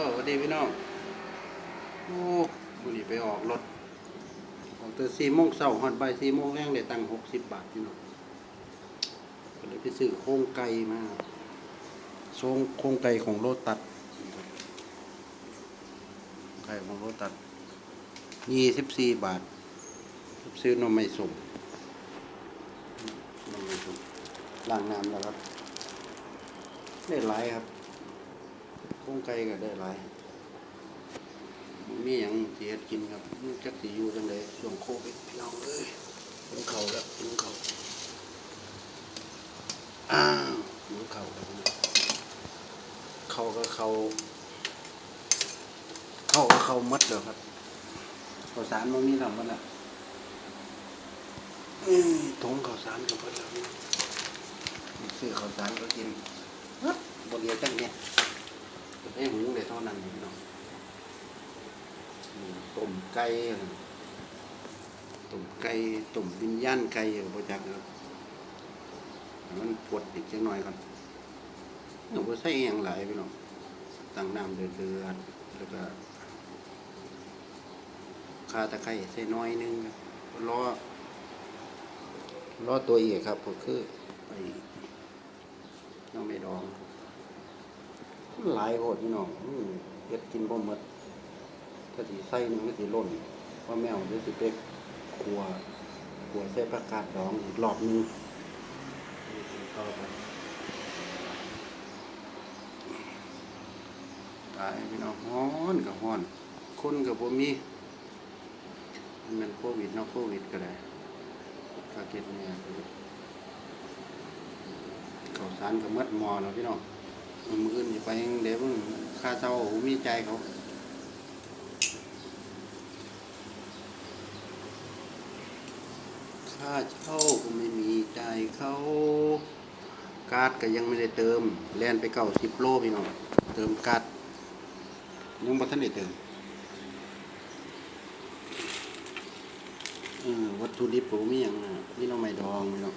อสวัสดีพี่น้องโอ้วันนี้ไปออกรถออกแต่สี่โมงเช้าหันไปสี่โมงแรงได้ตังหกสิบบาทพี่น้องก็เลยไปซื้อโครงไก่มาโครงโครงไก่ของโลตัดไก่ของโลตัดยี่สิบสี่บาท ซื้อนมไม่สมนมไม่สมล้างน้ำแล้วครับได้หลายครับ โครงไก่ก็ได้หลายมีอย่างเสียกินครับมีจักสิอยู่จังไดช่วงโควิดพี่น้องเอ้ยกินเขาแล้วกินเขาอ้าวหิวเขาแล้วเขาก็เขาเขาก็เขาหมดแล้วครับข้าวสารมันมีแล้วหมันละเอ้ยถุงข้าวสารก็เพิ่นแล้วพี่น้องซื้อข้าวสารก็กินเฮ้ยบ่เหลียจังเนี่ย ไอ้หุงได้เท่านั้นพี่น้องต้มไก่ต้มไก่ต้มวิญญาณไก่ก็บ่จักครับมันปวดอีกจังหน่อยก่อนหนูบ่ใส่อหยังหลายพี่น้องตั้งน้ำเดือดแล้วก็ข่าตะไคร้ใส่น้อยนึงครับรอรอตัวเอกครับก็คือไอ้น้องไม่ดอง มันหลายโหดพี่น้องอื้อเฮ็ดกินบ่หมดถ้าสีไส้มันสีล่นเพราะแมวจะสิไปครัวครัวใส่ประกาศดองอีกรอบนึงต่อไปตายพี่น้องฮ้อนกับฮ้อน คนกับบ่มีมันเป็นโควิดนาะโควิดก็ได้กาเก็ตเนี่ยข้าวสารกับมัดมอเนาะพี่น้อง มืออื่นไปเดี๋ยวเพิ่งค่าเช่าบ่มีใจเขาค่าเช่าก็ไม่มีใจเขาการ์ดก็ยังไม่ได้เติมแลนไปเก่าสิบโลพี่น้องเติมการ์ดยังบ่ทันได้เติมอวัตถุดิบผมมีอย่างน่ะนี่น้องไม่ดองพี่น้อง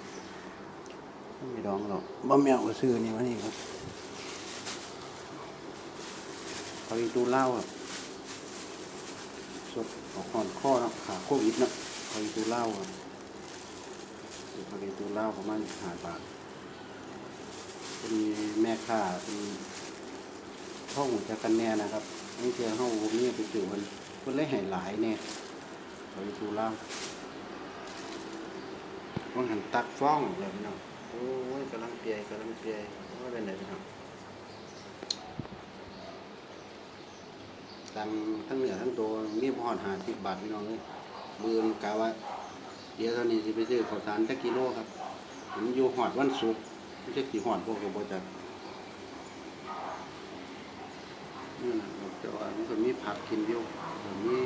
ไม่ดองหรอกบ่แมวก็ซื้อนี่วะนี่ครับ เขาดูเล้าอะสดออกหอนข้อนะขาโควิดนะเขาดูเล้าอะผลิตตัวเล้าประมาณห้าบาทเป็นแม่ค้าเป็นห้องจะกันแน่นะครับนี่เจอห้องนี้ไปจู่มันคนเล่ให้หลายเนี่ยผลิตตัวเล้าต้องหันตักฟ้องเลยพี่น้องโอ้ยกำลังเปียกำลังเปียว่าเป็นไหนพี่น้อง ตังทั้งเหนือทั้งตัวมีพอดหาสิบบาทพี่น้องเลยมือนกาว่าเดี๋ยวตอนนี้สิไปซื้อข้าวสารจักกิโลครับผมอยู่หอดวันศุกร์ไม่ใช่กี่หอดพวกก็บ่จักนี่นะแต่ว่ามันก็มีผักกินอยู่มี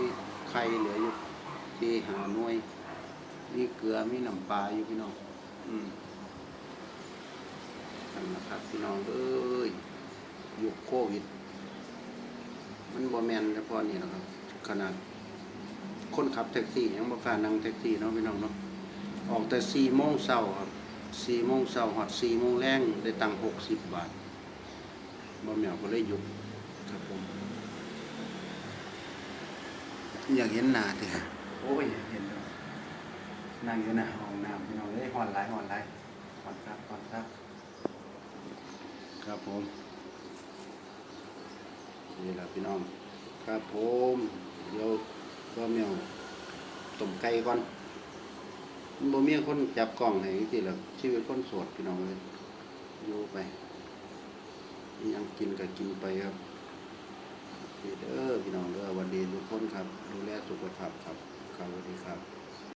ไข่เหลืออยู่ที่หาหน่วย มีเกลือมีน้ำปลาอยู่พี่น้อง อืมนั่นนะครับพี่น้องเอ้ยยุคโควิด มันบ่แมนเฉพาะนี่หรอกครับ ขนาด คนขับแท็กซี่ยังบ่กล้านั่งแท็กซี่เนาะพี่น้องเนาะออกแต่สี่โมงเช้าครับสี่โมงเช้าหอดสี่โมงแรงได้ตังหกสิบบาทบ่แมวก็เลยหยุดครับผม อยากเห็นหน้าเถอะโอ้ยอยากเห็นแล้วนั่งอยู่หน้าห้องน้ำพี่น้องเอ้ยห่อนหลายห่อนหลายห่อนครับห่อนครับ ครับผม นี่แหละพี่น้อง ครับผมเดี๋ยวก็แมวต้มไก่ก่อนมันบ่มีคนจับกล้องให้จริงๆแล้วชีวิตคนโสดพี่น้องเลยอยู่ไปยังกินก็กินไปครับเด้อพี่น้องเด้อวันดีทุกคนครับ ดูแลสุขภาพครับครับสวัสดีครับ